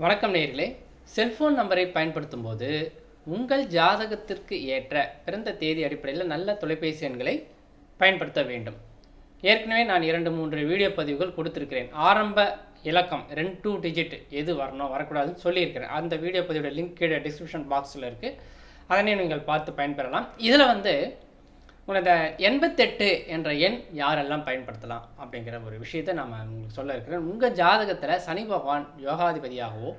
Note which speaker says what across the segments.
Speaker 1: வணக்கம் நேர்களே செல்ஃபோன் நம்பரை பயன்படுத்தும் போது உங்கள் ஜாதகத்திற்கு ஏற்ற பிறந்த தேதி அடிப்படையில் நல்ல தொலைபேசி எண்களை பயன்படுத்த வேண்டும். ஏற்கனவே நான் இரண்டு மூன்று வீடியோ பதிவுகள் கொடுத்துருக்கிறேன். ஆரம்ப இலக்கம் ரெண்டு டூ டிஜிட் எது வரணும் வரக்கூடாதுன்னு சொல்லியிருக்கிறேன். அந்த வீடியோ பதிவோட லிங்க் கீழே டிஸ்கிரிப்ஷன் பாக்ஸில் இருக்குது அதனை நீங்கள் பார்த்து பயன்பெறலாம். இதில் வந்து உனது எண்பத்தெட்டு என்ற எண் யாரெல்லாம் பயன்படுத்தலாம் அப்படிங்கிற ஒரு விஷயத்தை நம்ம உங்களுக்கு சொல்ல இருக்கிறேன். உங்கள் ஜாதகத்தில் சனி பகவான் யோகாதிபதியாகவோ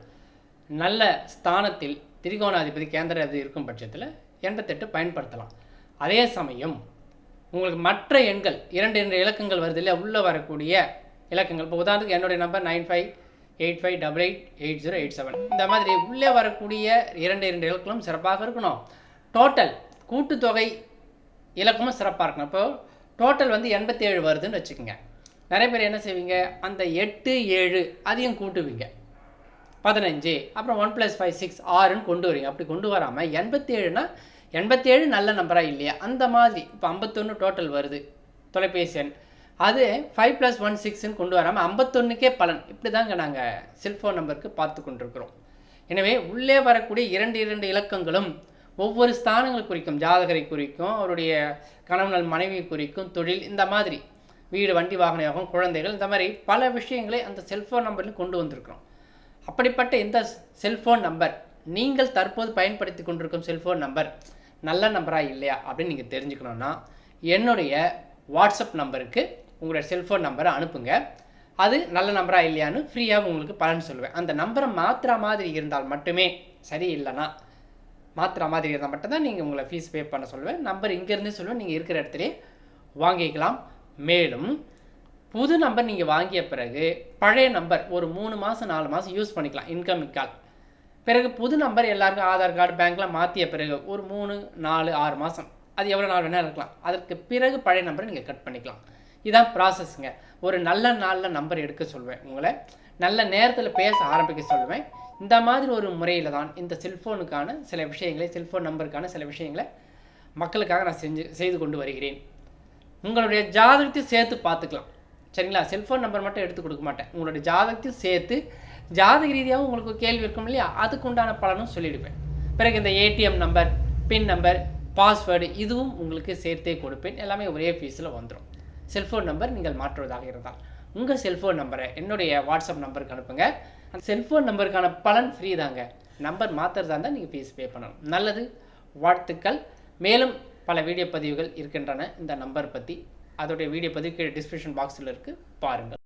Speaker 1: நல்ல ஸ்தானத்தில் திரிகோணாதிபதி கேந்திராதிபதி இருக்கும் பட்சத்தில் எண்பத்தெட்டு பயன்படுத்தலாம். அதே சமயம் உங்களுக்கு மற்ற எண்கள் இரண்டு இரண்டு இலக்கங்கள் வருது இல்லை உள்ளே வரக்கூடிய இலக்கங்கள். இப்போ உதாரணத்துக்கு என்னுடைய number nine five eight five double eight eight zero eight seven. இந்த மாதிரி உள்ளே வரக்கூடிய இரண்டு இரண்டு இலக்கங்களும் சிறப்பாக இருக்கணும். டோட்டல் கூட்டுத்தொகை இலக்கமும் சிறப்பாக இருக்கணும். இப்போ டோட்டல் வந்து எண்பத்தி ஏழு வருதுன்னு வச்சுக்கோங்க. நிறைய பேர் என்ன செய்வீங்க? அந்த எட்டு ஏழு அதையும் கூட்டுவீங்க. பதினஞ்சு அப்புறம் ஒன் ப்ளஸ் ஃபைவ் சிக்ஸ் ஆறுன்னு கொண்டு வரீங்க. அப்படி கொண்டு வராமல் எண்பத்தி ஏழுனா எண்பத்தேழு நல்ல நம்பராக இல்லையா? அந்த மாதிரி இப்போ ஐம்பத்தொன்று டோட்டல் வருது. தொலைபேசி எண். அது ஃபைவ் ப்ளஸ் ஒன் சிக்ஸ்ன்னு கொண்டு வராமல் ஐம்பத்தொன்றுக்கே பலன். இப்படி தாங்க நாங்கள் செல்ஃபோன் நம்பருக்கு பார்த்து கொண்டிருக்கிறோம். எனவே உள்ளே வரக்கூடிய இரண்டு இரண்டு இலக்கங்களும் ஒவ்வொரு ஸ்தானங்கள் குறிக்கும் ஜாதகரை குறிக்கும் அவருடைய கணவன் மனைவி குறிக்கும் தொழில் இந்த மாதிரி வீடு வண்டி வாகன யோகம் குழந்தைகள் இந்த மாதிரி பல விஷயங்களை அந்த செல்ஃபோன் நம்பரில் கொண்டு வந்திருக்கிறோம். அப்படிப்பட்ட இந்த செல்ஃபோன் நம்பர் நீங்கள் தற்போது பயன்படுத்தி கொண்டிருக்கும் செல்ஃபோன் நம்பர் நல்ல நம்பரா இல்லையா அப்படின்னு நீங்கள் தெரிஞ்சுக்கணுன்னா என்னுடைய வாட்ஸ்அப் நம்பருக்கு உங்களுடைய செல்ஃபோன் நம்பரை அனுப்புங்க. அது நல்ல நம்பரா இல்லையான்னு ஃப்ரீயாக உங்களுக்கு பலன் சொல்லுவேன். அந்த நம்பரை மாத்திர மாதிரி இருந்தால் மட்டுமே சரி இல்லைன்னா மாத்திரா மாதிரி இருந்தால் மட்டும்தான் நீங்கள் உங்களை ஃபீஸ் பே பண்ண சொல்லுவேன். நம்பர் இங்கேருந்தே சொல்லுவேன். நீங்கள் இருக்கிற இடத்துலே வாங்கிக்கலாம். மேலும் புது நம்பர் நீங்கள் வாங்கிய பிறகு பழைய நம்பர் ஒரு மூணு மாதம் நாலு மாதம் யூஸ் பண்ணிக்கலாம். இன்கமிங் கால் பிறகு புது நம்பர் எல்லாருக்கும் ஆதார் கார்டு பேங்க்கில் மாற்றிய பிறகு ஒரு மூணு நாலு ஆறு மாதம் அது எவ்வளோ நாள் வேணால் இருக்கலாம். அதற்கு பிறகு பழைய நம்பரை நீங்கள் கட் பண்ணிக்கலாம். இதான் ப்ராசஸ்ங்க ஒரு நல்ல நாளில் நம்பர் எடுக்க சொல்வேன் உங்களை. நல்ல நேரத்தில் பேச ஆரம்பிக்க சொல்லுவேன் இந்த மாதிரி ஒரு முறையில் தான் இந்த செல்ஃபோனுக்கான சில விஷயங்களை செல்ஃபோன் நம்பருக்கான சில விஷயங்களை மக்களுக்காக நான் செஞ்சு செய்து கொண்டு வருகிறேன். உங்களுடைய ஜாதகத்தையும் சேர்த்து பார்த்துக்கலாம். சரிங்களா? செல்ஃபோன் நம்பர் மட்டும் எடுத்து கொடுக்க மாட்டேன். உங்களுடைய ஜாதகத்தையும் சேர்த்து ஜாதக ரீதியாகவும் உங்களுக்கு கேள்வி இருக்கும் இல்லையா? அதுக்கு உண்டான பலனும் சொல்லிடுவேன். பிறகு இந்த ATM number pin number password இதுவும் உங்களுக்கு சேர்த்தே கொடுப்பேன். எல்லாமே ஒரே ஃபீஸில் வந்துடும் செல்ஃபோன் நம்பர் நீங்கள் மாற்றுவதாக இருந்தால். உங்கள் செல்ஃபோன் நம்பரை என்னுடைய வாட்ஸ்அப் நம்பருக்கு அனுப்புங்க. அந்த செல்ஃபோன் நம்பருக்கான பலன் ஃப்ரீ தாங்க. நம்பர் மாற்றுறதா இருந்தால் நீங்கள் ஃபீஸ் பே பண்ணணும் நல்லது வாழ்த்துக்கள். மேலும் பல வீடியோ பதிவுகள் இருக்கின்றன. இந்த நம்பர் பற்றி அதோடைய வீடியோ பதிவு கீழே டிஸ்கிரிப்ஷன் பாக்ஸில் இருக்குது பாருங்கள்.